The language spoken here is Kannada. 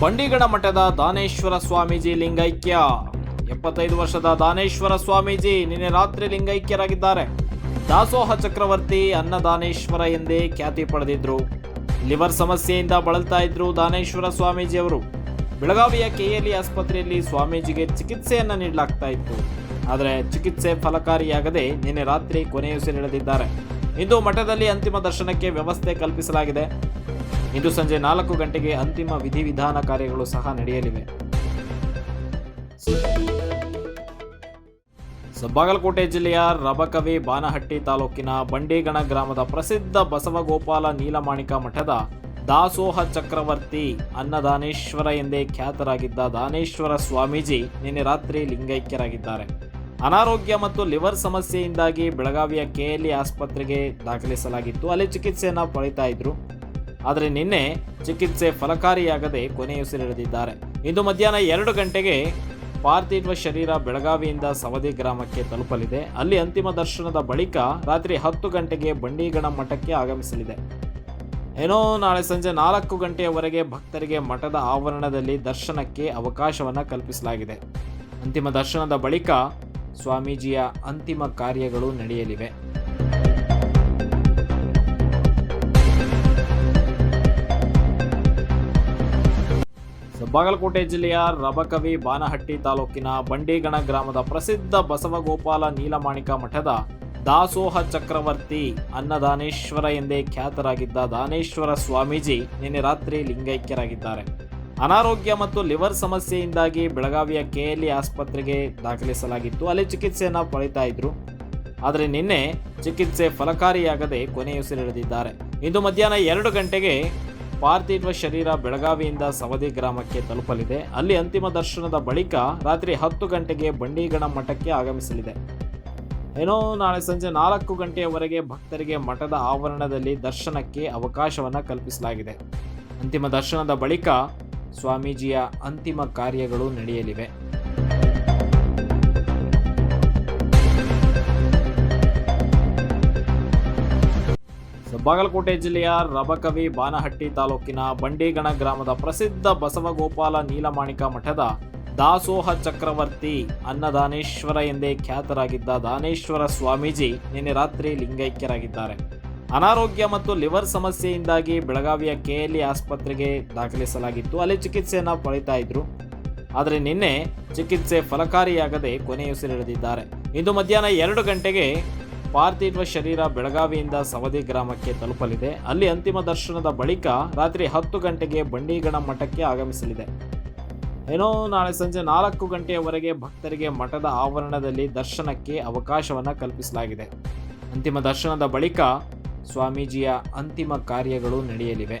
ಬಂಡಿಗಣ ಮಠದ ದಾನೇಶ್ವರ ಸ್ವಾಮೀಜಿ ಲಿಂಗೈಕ್ಯ. ಎಪ್ಪತ್ತೈದು ವರ್ಷದ ದಾನೇಶ್ವರ ಸ್ವಾಮೀಜಿ ನಿನ್ನೆ ರಾತ್ರಿ ಲಿಂಗೈಕ್ಯರಾಗಿದ್ದಾರೆ. ದಾಸೋಹ ಚಕ್ರವರ್ತಿ ಅನ್ನದಾನೇಶ್ವರ ಎಂದೇ ಖ್ಯಾತಿ ಪಡೆದಿದ್ರು. ಲಿವರ್ ಸಮಸ್ಯೆಯಿಂದ ಬಳಲ್ತಾ ಇದ್ರು ದಾನೇಶ್ವರ ಸ್ವಾಮೀಜಿ ಅವರು. ಬೆಳಗಾವಿಯ ಕೆಎಲಿ ಆಸ್ಪತ್ರೆಯಲ್ಲಿ ಸ್ವಾಮೀಜಿಗೆ ಚಿಕಿತ್ಸೆಯನ್ನ ನೀಡಲಾಗ್ತಾ ಇತ್ತು. ಆದರೆ ಚಿಕಿತ್ಸೆ ಫಲಕಾರಿಯಾಗದೆ ನಿನ್ನೆ ರಾತ್ರಿ ಕೊನೆಯುಸಿರೆಳೆದಿದ್ದಾರೆ. ಇಂದು ಮಠದಲ್ಲಿ ಅಂತಿಮ ದರ್ಶನಕ್ಕೆ ವ್ಯವಸ್ಥೆ ಕಲ್ಪಿಸಲಾಗಿದೆ. ಇಂದು ಸಂಜೆ ನಾಲ್ಕು ಗಂಟೆಗೆ ಅಂತಿಮ ವಿಧಿವಿಧಾನ ಕಾರ್ಯಗಳು ಸಹ ನಡೆಯಲಿವೆ. ಬಾಗಲಕೋಟೆ ಜಿಲ್ಲೆಯ ರಬಕವಿ ಬಾನಹಟ್ಟಿ ತಾಲೂಕಿನ ಬಂಡೇಗಣ ಗ್ರಾಮದ ಪ್ರಸಿದ್ಧ ಬಸವಗೋಪಾಲ ನೀಲಮಾಣಿಕ ಮಠದ ದಾಸೋಹ ಚಕ್ರವರ್ತಿ ಅನ್ನದಾನೇಶ್ವರ ಎಂದೇ ಖ್ಯಾತರಾಗಿದ್ದ ದಾನೇಶ್ವರ ಸ್ವಾಮೀಜಿ ನಿನ್ನೆ ರಾತ್ರಿ ಲಿಂಗೈಕ್ಯರಾಗಿದ್ದಾರೆ. ಅನಾರೋಗ್ಯ ಮತ್ತು ಲಿವರ್ ಸಮಸ್ಯೆಯಿಂದಾಗಿ ಬೆಳಗಾವಿಯ ಕೆಎಲ್ಇ ಆಸ್ಪತ್ರೆಗೆ ದಾಖಲಿಸಲಾಗಿತ್ತು. ಅಲ್ಲಿ ಚಿಕಿತ್ಸೆಯನ್ನು ಪಡಿತಾ ಇದ್ರು. ಆದರೆ ನಿನ್ನೆ ಚಿಕಿತ್ಸೆ ಫಲಕಾರಿಯಾಗದೆ ಕೊನೆಯುಸಿರೆಳೆದಿದ್ದಾರೆ ಇಂದು ಮಧ್ಯಾಹ್ನ ಎರಡು ಗಂಟೆಗೆ ಪಾರ್ಥಿವ ಶರೀರ ಬೆಳಗಾವಿಯಿಂದ ಸವದಿ ಗ್ರಾಮಕ್ಕೆ ತಲುಪಲಿದೆ. ಅಲ್ಲಿ ಅಂತಿಮ ದರ್ಶನದ ಬಳಿಕ ರಾತ್ರಿ ಹತ್ತು ಗಂಟೆಗೆ ಬಂಡೀಗಣ ಮಠಕ್ಕೆ ಆಗಮಿಸಲಿದೆ. ಏನೋ ನಾಳೆ ಸಂಜೆ ನಾಲ್ಕು ಗಂಟೆಯವರೆಗೆ ಭಕ್ತರಿಗೆ ಮಠದ ಆವರಣದಲ್ಲಿ ದರ್ಶನಕ್ಕೆ ಅವಕಾಶವನ್ನು ಕಲ್ಪಿಸಲಾಗಿದೆ. ಅಂತಿಮ ದರ್ಶನದ ಬಳಿಕ ಸ್ವಾಮೀಜಿಯ ಅಂತಿಮ ಕಾರ್ಯಗಳು ನಡೆಯಲಿವೆ. ಬಾಗಲಕೋಟೆ ಜಿಲ್ಲೆಯ ರಬಕವಿ ಬಾನಹಟ್ಟಿ ತಾಲೂಕಿನ ಬಂಡೀಗಣ ಗ್ರಾಮದ ಪ್ರಸಿದ್ಧ ಬಸವಗೋಪಾಲ ನೀಲಮಾಣಿಕ ಮಠದ ದಾಸೋಹ ಚಕ್ರವರ್ತಿ ಅನ್ನದಾನೇಶ್ವರ ಎಂದೇ ಖ್ಯಾತರಾಗಿದ್ದ ದಾನೇಶ್ವರ ಸ್ವಾಮೀಜಿ ನಿನ್ನೆ ರಾತ್ರಿ ಲಿಂಗೈಕ್ಯರಾಗಿದ್ದಾರೆ. ಅನಾರೋಗ್ಯ ಮತ್ತು ಲಿವರ್ ಸಮಸ್ಯೆಯಿಂದಾಗಿ ಬೆಳಗಾವಿಯ ಕೆಎಲ್ಇ ಆಸ್ಪತ್ರೆಗೆ ದಾಖಲಿಸಲಾಗಿತ್ತು. ಅಲ್ಲಿ ಚಿಕಿತ್ಸೆಯನ್ನು ಪಡಿತಾ ಇದ್ರು. ಆದರೆ ನಿನ್ನೆ ಚಿಕಿತ್ಸೆ ಫಲಕಾರಿಯಾಗದೆ ಕೊನೆಯುಸಿರೆಳೆದಿದ್ದಾರೆ. ಇಂದು ಮಧ್ಯಾಹ್ನ ಎರಡು ಗಂಟೆಗೆ ಪಾರ್ಥಿವ ಶರೀರ ಬೆಳಗಾವಿಯಿಂದ ಸವದಿ ಗ್ರಾಮಕ್ಕೆ ತಲುಪಲಿದೆ. ಅಲ್ಲಿ ಅಂತಿಮ ದರ್ಶನದ ಬಳಿಕ ರಾತ್ರಿ ಹತ್ತು ಗಂಟೆಗೆ ಬಂಡೀಗಣ ಮಠಕ್ಕೆ ಆಗಮಿಸಲಿದೆ. ಏನೋ ನಾಳೆ ಸಂಜೆ ನಾಲ್ಕು ಗಂಟೆಯವರೆಗೆ ಭಕ್ತರಿಗೆ ಮಠದ ಆವರಣದಲ್ಲಿ ದರ್ಶನಕ್ಕೆ ಅವಕಾಶವನ್ನು ಕಲ್ಪಿಸಲಾಗಿದೆ. ಅಂತಿಮ ದರ್ಶನದ ಬಳಿಕ ಸ್ವಾಮೀಜಿಯ ಅಂತಿಮ ಕಾರ್ಯಗಳು ನಡೆಯಲಿವೆ. ಬಾಗಲಕೋಟೆ ಜಿಲ್ಲೆಯ ರಬಕವಿ ಬಾನಹಟ್ಟಿ ತಾಲೂಕಿನ ಬಂಡಿಗಣ ಗ್ರಾಮದ ಪ್ರಸಿದ್ಧ ಬಸವಗೋಪಾಲ ನೀಲಮಾಣಿಕ ಮಠದ ದಾಸೋಹ ಚಕ್ರವರ್ತಿ ಅನ್ನದಾನೇಶ್ವರ ಎಂದೇ ಖ್ಯಾತರಾಗಿದ್ದ ದಾನೇಶ್ವರ ಸ್ವಾಮೀಜಿ ನಿನ್ನೆ ರಾತ್ರಿ ಲಿಂಗೈಕ್ಯರಾಗಿದ್ದಾರೆ. ಅನಾರೋಗ್ಯ ಮತ್ತು ಲಿವರ್ ಸಮಸ್ಯೆಯಿಂದಾಗಿ ಬೆಳಗಾವಿಯ ಕೆಎಲ್ಇ ಆಸ್ಪತ್ರೆಗೆ ದಾಖಲಿಸಲಾಗಿತ್ತು. ಅಲ್ಲಿ ಚಿಕಿತ್ಸೆಯನ್ನು ಪಡಿತಾ ಇದ್ರು. ಆದರೆ ನಿನ್ನೆ ಚಿಕಿತ್ಸೆ ಫಲಕಾರಿಯಾಗದೆ ಕೊನೆಯುಸಿರೆಳೆದಿದ್ದಾರೆ. ಇಂದು ಮಧ್ಯಾಹ್ನ ಎರಡು ಗಂಟೆಗೆ ಪಾರ್ಥಿವ ಶರೀರ ಬೆಳಗಾವಿಯಿಂದ ಸವದಿ ಗ್ರಾಮಕ್ಕೆ ತಲುಪಲಿದೆ. ಅಲ್ಲಿ ಅಂತಿಮ ದರ್ಶನದ ಬಳಿಕ ರಾತ್ರಿ ಹತ್ತು ಗಂಟೆಗೆ ಬಂಡೀಗಣ ಮಠಕ್ಕೆ ಆಗಮಿಸಲಿದೆ. ಏನೋ ನಾಳೆ ಸಂಜೆ ನಾಲ್ಕು ಗಂಟೆಯವರೆಗೆ ಭಕ್ತರಿಗೆ ಮಠದ ಆವರಣದಲ್ಲಿ ದರ್ಶನಕ್ಕೆ ಅವಕಾಶವನ್ನು ಕಲ್ಪಿಸಲಾಗಿದೆ. ಅಂತಿಮ ದರ್ಶನದ ಬಳಿಕ ಸ್ವಾಮೀಜಿಯ ಅಂತಿಮ ಕಾರ್ಯಗಳು ನಡೆಯಲಿವೆ.